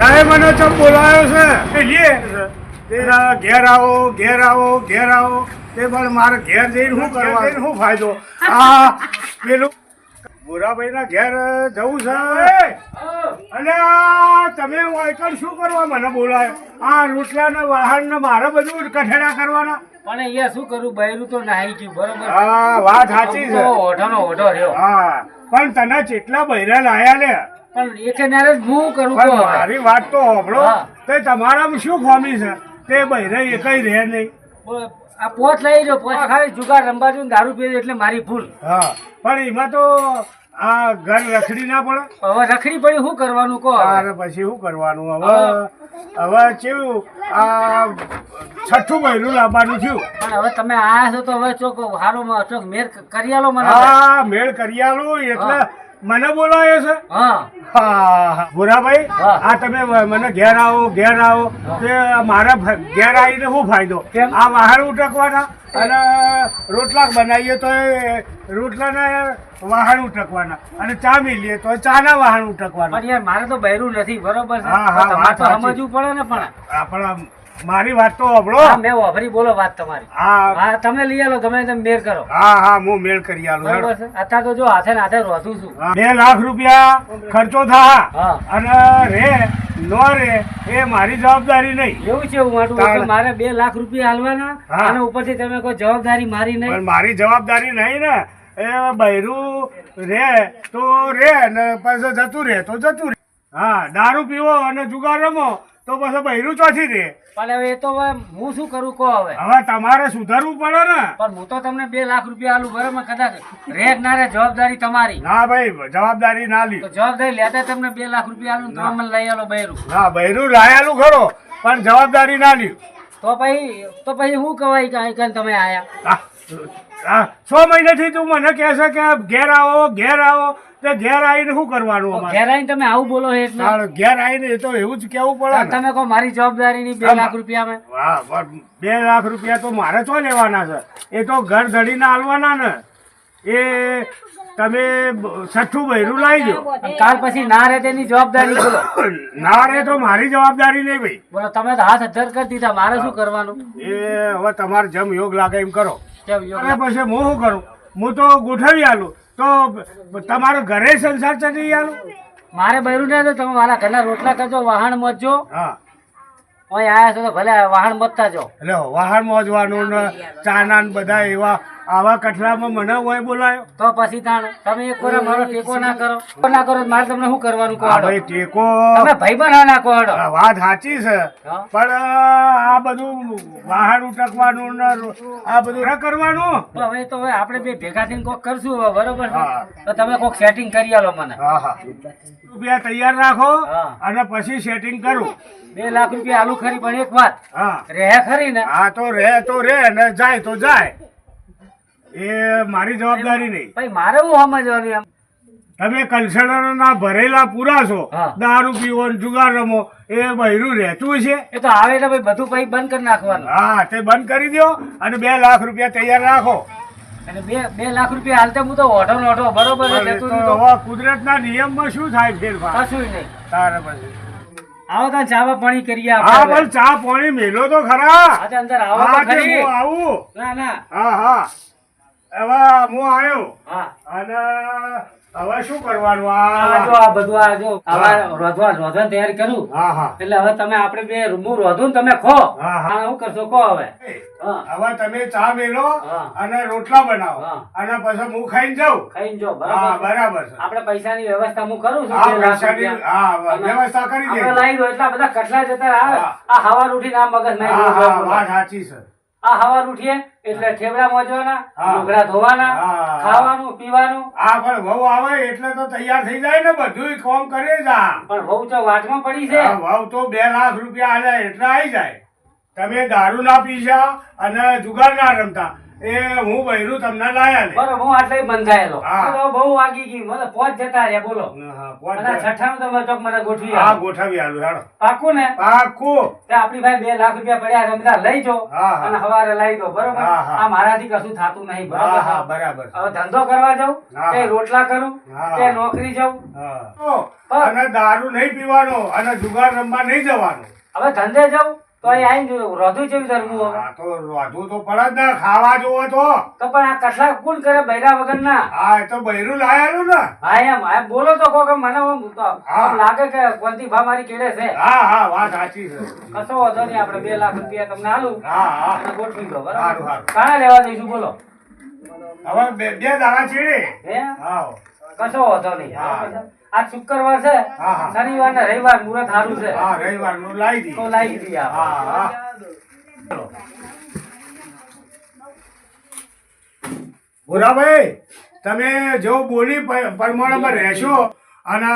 તારે મને ચમ બોલાયો છે. લે. તેરા ઘેર આવો ઘેર આવો ઘેર આવો. તે પણ મારે ઘેર જઈને શું કરવા? શું ફાયદો? આ પેલું ભૂરાભાઈના ઘેર જવું છે. અને આ તમે વાયકલ શું કરવા મને બોલાયો? આ રોટલાના વાહન મારે બધું કઠેડા કરવાના. પણ અહીંયા શું કરું? બૈરું તો નાહી ગયું બરોબર? હા વાત સાચી છે. ઓઢો નો ઓઢો રહ્યો. હા પણ તને કેટલા બૈરા લાયા લે પણ એકે જ હું કરું પણ કહો હવે. મારી વાત તો હોભળો. તે તમારામાં શું ખામી છે? તે બૈરા એકઈ રહે નહીં. આ પોત લઈ જો પોત ખાલી જુગાર જાઉં દારૂ પીએ એટલે મારી ભૂલ. હા. પણ એમાં તો આ ઘર રખડી ના પડે. હવે રખડી પડી શું કરવાનું કહો અરે પછી શું કરવાનું? હવે હવે કેવું આ છઠ્ઠું મહિનું લાવવાનું થયું. પણ હવે તમે આયા છો તો હવે ચોક હારો ચોક મેળ કરી આલો મને. હા મેળ કરી આલો એટલે મને બોલાયો છે? હા. ભૂરાભાઈ આ તમે મને ઘેર આવો ઘેર આવો. કે મારા ઘેર આવીને શું ફાયદો? આ વાહન ઉટકવાના અને રોટલા બનાવીએ તો રોટલાના વાહન ઉટકવાના અને ચા મિલીએ તો ચાના વાહન ઉટકવાના. યાર મારે તો બહેરું નથી બરોબર છે? હા, હા, તો સમજવું પડે ને પણ. આપણા મારી વાત તો હા મેં વાપરી બોલો વાત તમારી. હા. હા તમે લઈ આલો ગમે તેમ મેળ કરો. હા હા હું મેળ કરી આલો. છે. અત્યારે તો જો હાથે હાથે રોધું છું. બે લાખ રૂપિયા ખર્ચો થા. અને રે નો રે એ મારી જવાબદારી નહીં. એવું છે માટું. મારે બે લાખ રૂપિયા હાલવાના અને ઉપરથી તમે કોઈ જવાબદારી મારી નહીં. મારી જવાબદારી નહીં ને. એ બૈરું રે તો રે ને પછી જતું રે તો જતું રે. હા દારૂ પીવો અને જુગાર રમો. તો પછી બૈરું ચોથી રે પણ હવે એ તો હવે હું શું કરું કહો હવે? હવે તમારે સુધારવું પડે ને. પણ હું તો તમને બે લાખ રૂપિયા આલું બરાબર? કદાચ રેટ ના રે જવાબદારી તમારી. ના ભાઈ જવાબદારી ના લી. તો જવાબદારી લેતા તમને બે લાખ રૂપિયા આલું તો મને લઈ આલો બહેરું ના બૈરું લાયાલું ખરો પણ જવાબદારી ના લી. તો પછી તો પછી શું કહેવાય કે અહીં તમે આયા? છ મહિનાથી તું મને કહેશે કે ઘેર આવો ઘેર આવો. તે ઘેર આવીને શું કરવાનું અમારે? ઘેર આવીને તમે આવું બોલો એટલે? ઘેર આવીને એ તો એવું જ કેવું પડે તમે કહો મારી જવાબદારીની બે લાખ રૂપિયા મેં. બે લાખ રૂપિયા તો મારે તો લેવાના છે. એ તો ઘર ધડીને આલવાના ને. એ તમે છઠ્ઠું બૈરું લાવી દો. કાલ પછી ના રહે તેની જવાબદારી બોલો. ના રે તો મારી જવાબદારી નહીં ભાઈ. બોલો તમે તો હાથ અધર કરી દીધા મારે શું કરવાનું? એ હવે તમારે જેમ યોગ લાગે એમ કરો. કેમ પછી હું શું કરું? હું તો ગોઠવી આલું. તો તમારો ઘરે સંસાર ચડી ગયા મારે બૈરું ને તમે મારા ઘરના રોટલા કરજો વાહન મચજો હા. અહીં આયા છો તો ભલે વાહન મતતા જો. એટલે વાહન મોજવાનું ને ચાના ને બધા એવા આવા કઠલામાં મને હોય બોલાયો. તો પછી તાણ તમે એક વાર મારો ટેકો ના કરો. ટેકો ના કરો મારે તમને શું કરવાનું કહો? ભાઈ ટેકો. તમે ભાઈ બના ના કહો વાત સાચી છે. પણ આ બધું વાહન ઉટકવાનું ને આ બધું ન કરવાનું. તો હવે તો હવે આપણે બે ભેગા થઈને કોક કરશું હવે બરોબર હા. તો તમે કોક સેટિંગ કરી આલો મને. હા હા. રૂપિયા તૈયાર રાખો અને પછી સેટિંગ કરું. બે લાખ રૂપિયા આલુ ખરી પણ એક વાત. હા. રહે ખરી ને? હા તો રે તો રે ને જાય તો જાય. એ મારી જવાબદારી નહીં. ભાઈ મારે હું સમજવાનું એમ તમે કલ્સણના ભરેલા પૂરા છો દારૂ પીવો જુગાર રમો એ બહેરું રહેતું છે એ તો આવે એટલે ભાઈ બધું પછી બંધ કરી નાખવાનું. હા તે બંધ કરી દો અને બે લાખ રૂપિયા તૈયાર રાખો. અને બે બે લાખ રૂપિયા હાલતે હું તો ઓઢો ને બરોબર કુદરતના નિયમમાં શું થાય ફેરફાર? કશું નહીં. તારે પછી. આવો ચાવા પાણી કરીએ હા પણ ચા પાણી મેલો તો ખરા. અંદર આવું. ના ના. હા હા. હવે હું આવ્યો. હા. અને હવે શું કરવાનું આ? જો આ આ બધું આ જો આવા રોધવા રોધવાની તૈયારી કરું. હા હા. એટલે હવે તમે આપણે બે હું રોધું તમે ખો. હા, હા. હા કરશો કહો હવે. હવે તમે ચા મેલો અને રોટલા બનાવો. અને પછી હું ખાઈને જાઉં. ખાઈને જો બરાબર. બરાબર આપણે પૈસાની વ્યવસ્થા હું કરું છું હા, પૈસાની- હા, વ્યવસ્થા કરી આપણે લાવી દો એટલા બધા કટલા જતા આવે. આ હવા ઉઠીને આ મગજ હા હા નાખી વાત સાચી છે. આ હવા ઉઠીએ એટલે ઠેબડા મોજવાના. લુગડા ધોવાના ખાવાનું પીવાનું. હા પણ વહુ આવે એટલે તો તૈયાર થઈ જાય ને બધું કોમ કરે જા પણ વહુ તો વાતમાં પડી છે. વહુ તો બે લાખ રૂપિયા આલે એટલે આવી જાય. તમે દારૂ ના પીશા અને જુગાર ના રમતા. એ હું બૈરું તમને લાયા ને બરોબર હું આટલે બંધાયેલો. હા. બહુ વાગી ગઈ. મને પોચ જતા રહ્યા બોલો. હા, પોચ અને તમે ચોક મને ગોઠવી હા ગોઠવી આલું હેડો પાકું ને? પાકું. તે આપણી ભાઈ બે લાખ રૂપિયા પડ્યા છે લઈ જાઓ હા, હા. અને હવારે લઈ દો બરોબર? હા, હા. આ મારાથી કશું થતું નહીં બરોબર? હા બરાબર. હવે ધંધો કરવા જાઉં કે રોટલા કરું કે નોકરી જાઉં? અને દારૂ નહીં પીવાનો અને જુગાર રમવા નહીં જવાનું. હવે ધંધે જાઉં તો અહીં આવીને રોધું જેવી ધરમું હવે. તો રોધવું તો પડે જ ને ખાવા જોવો તો. તો પણ આ કટલા કોણ કરે બૈરા વગર ના હા એ તો બૈરું લાયેલું ને. હા એમ હા બોલો તો કોક મને આમ તો હા. આમ લાગે કે ભા મારી કેડે છે. હા હા વાત સાચી છે. કશો વાંધો નહીં આપણે બે લાખ રૂપિયા તમને આલું. હા હા. ગોઠવી દો બરાબર. લેવા જઈશું બોલો. હવે બે દાડા હે? હા. કશો વાંધો નહીં હા. આ શુક્રવાર છે. શનિવાર ને રવિવાર મુહૂર્ત સારું છે. હા રવિવારનું લાવી દી તો લાવી દઈએ હા હા. ચલો. ભૂરાભાઈ તમે જો બોલી પ્રમાણમાં રહેશો અને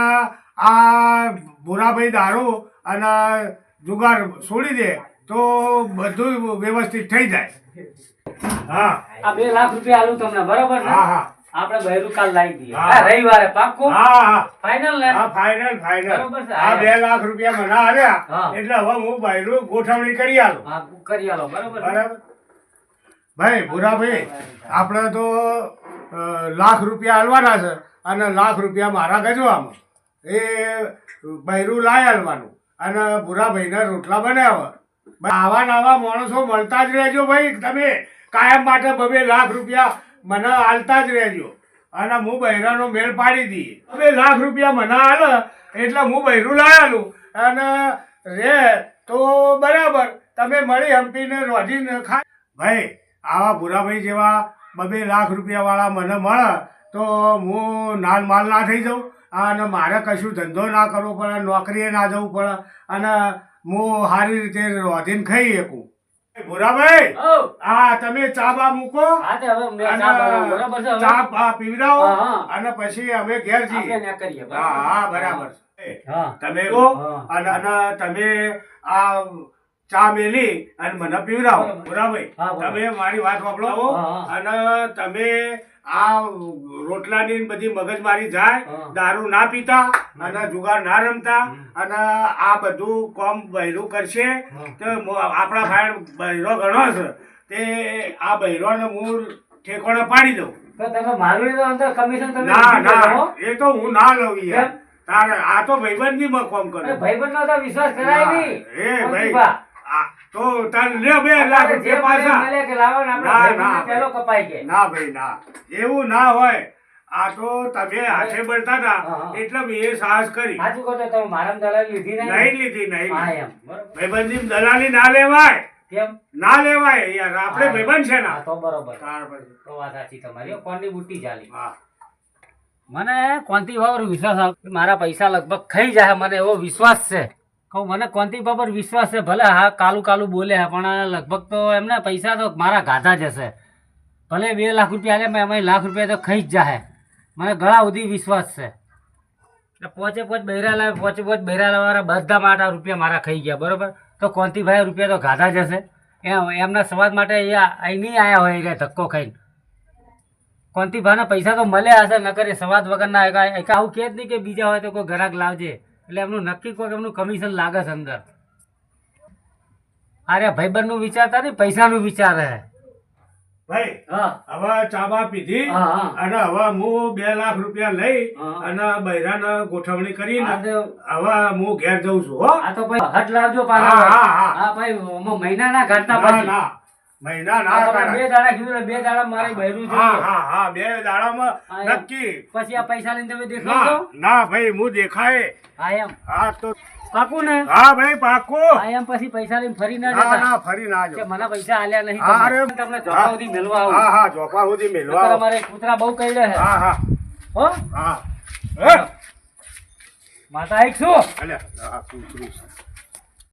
આ ભૂરાભાઈ દારૂ અને જુગાર છોડી દે તો બધું વ્યવસ્થિત થઈ જાય. હા. આ બે લાખ રૂપિયા આલું તમને બરાબર હા હા. આપણે બૈરું કાલ લાવી દઈએ. હા. રવિવારે પાક્કું? હા હા. ફાઇનલ ને? હા ફાઇનલ ફાઇનલ બરોબર છે. આ 2 લાખ રૂપિયા મને આલ્યા એટલે હવે હું બૈરું ગોઠવણી કરી આલું. હા કરી આલો બરોબર? બરાબર. ભાઈ ભૂરાભાઈ આપણે તો લાખ રૂપિયા આલવાના છે અને લાખ રૂપિયા મારા ગજવામાં. એ બૈરું લાય આલવાનું અને ભૂરાભાઈને રોટલા બનાવ્યા આવા નવા માણસો મળતા જ રહેજો ભાઈ તમે કાયમ માટે બબે લાખ રૂપિયા મને આલતા જ રહેજો. અને હું બૈરાનો મેળ પાડી દઈએ. બે લાખ રૂપિયા મને હાલ એટલે હું બૈરું લાયાલું અને રે, તો બરાબર, તમે મળી હંપીને રોજીને ખા ભાઈ, આવા ભૂરાભાઈ જેવા બબે લાખ રૂપિયાવાળા મને મળે, તો હું નાલ માલ ના થઈ જાઉં. અને મારે કશું ધંધો ના કરવો પડે, નોકરીએ ના જવું પડે. અને હું સારી રીતે રોધીને ખાઈ શકું. ભૂરાભાઈ. હા તમે ચા બા મૂકો ચા પીવડાવો. અને પછી અમે ઘેર જઈએ. કરીએ હા હા બરાબર તમે કહો અને અને તમે આ ચા મેલી અને મને પીવડાવો. બરાબર. તમે મારી વાત હા. અને તમે આ રોટલાની ને બધી મગજમારી જાય દારૂ ના પીતા અને જુગાર ના રમતા અને આ બધું કોમ બહેરું કરશે. તો આપણા ભાઈ બૈરો ઘણો છે. તે આ બૈરોને હું ઠેકોણે પાડી દઉં. તમે મારું તો અંદર કમિશન તમે ના ના. એ તો હું ના લઉં યાર. તારે આ તો ભાઈબંધની કોમ કરો. ભાઈબંધ તો વિશ્વાસ કરાય નહીં. એ ભાઈ. તો તારે લે બે લાખ જે પાછા મળે કે લાવો ને આપણે ના, પહેલો કપાઈ કે ના ભાઈ ના એવું ના હોય આ તો તમે હાથે બળતા હતા. એટલે મેં એ સાહસ કરી સાચું કહો તો તમે મારામાં દલાલી લીધી નહીં? નહીં લીધી નહીં હા, એમ. બરોબર. ભાઈબંધી દલાલી ના લેવાય કેમ? ના લેવાય યાર આપણે ભાઈબંધ છે ના તો બરોબર. તાર તો વાત સાચી તમારી. કોણની બુટ્ટી ચાલી. હા મને કોંતી બાબર વિશ્વાસ મારા પૈસા લગભગ ખાઈ જાય મને એવો વિશ્વાસ છે કહું મને કોંતી પર વિશ્વાસ છે? ભલે હા કાલું કાલું બોલે છે, પણ લગભગ તો એમને પૈસા તો મારા ગાધા જ હશે. ભલે બે લાખ રૂપિયા આલે એમાં લાખ રૂપિયા તો ખાઈ જ જાહે. મને ઘણા સુધી વિશ્વાસ છે. પોચે પોચ બૈરા લાવે પોચે પોચ બૈરા લાવવાના બધા માટા રૂપિયા મારા ખાઈ ગયા બરાબર? તો કોંતીભાઈ રૂપિયા તો ગાધા જ હશે. એમ એમના સવાદ માટે અહીં નહીં આવ્યા હોય એ ધક્કો ખાઈને. કોંતીભાઈના પૈસા તો મળ્યા હશે નકર એ સવાદ વગરના આવું કે જ નહીં કે બીજા હોય તો કોઈ ગ્રાહક લાવજે. એટલે એમનું નક્કી કોઈક એમનું કમિશન લાગે છે અંદર. અરે ભાઈબંધનું વિચારતા નહીં પૈસાનું વિચાર હે. ભાઈ હા. હવે ચાબા પીધી. અને હવે હું બે લાખ રૂપિયા લઈ અને બૈરાને ગોઠવણી કરીને તો- હવે હું ઘેર જઉં છું હો. આ તો ભાઈ હટ લાવજો પાછા. હા, ભાઈ મહિના ના ના પછી. ના. મહિના ના બે કરાય. દાડા કીધું ને બે દાડા મારે બહેરું હા હા હા બે દાડામાં નક્કી. પછી આ પૈસા લઈને તમે દેખો ના ભાઈ હું દેખાય. હા એમ. હા તો પાકું ને? હા ભાઈ પાકું. હા એમ પછી પૈસા લઈને ફરી ના ના જતા. ના ફરી ના જો મને પૈસા આલ્યા નહીં અરે. તમને ચોથા સુધી મેળવા આવું. હા હા જોપા સુધી અમારે કૂતરા બહુ કહી છે. હા હા. હો? હા? માતા એક આ કૂતરું છે.